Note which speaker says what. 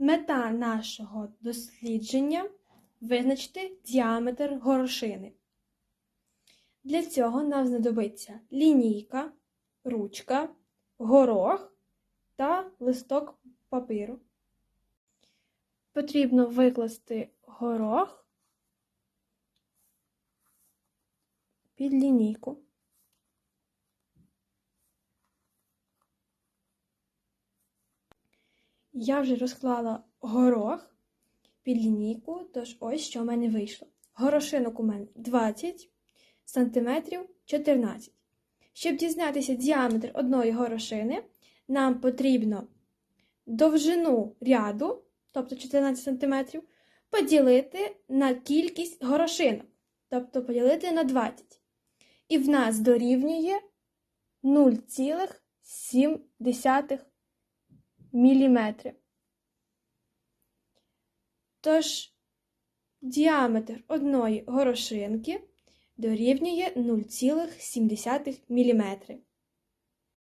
Speaker 1: Мета нашого дослідження визначити діаметр горошини. Для цього нам знадобиться лінійка, ручка, горох та листок папіру. Потрібно викласти горох під лінійку. Я вже розклала горох під лінійку, тож ось що в мене вийшло. Горошинок у мене 20 сантиметрів 14. Щоб дізнатися діаметр одної горошини, нам потрібно довжину ряду, тобто 14 см, поділити на кількість горошинок, тобто поділити на 20. І в нас дорівнює 0,7 міліметри. Тож діаметр одної горошинки дорівнює 0,7 мм.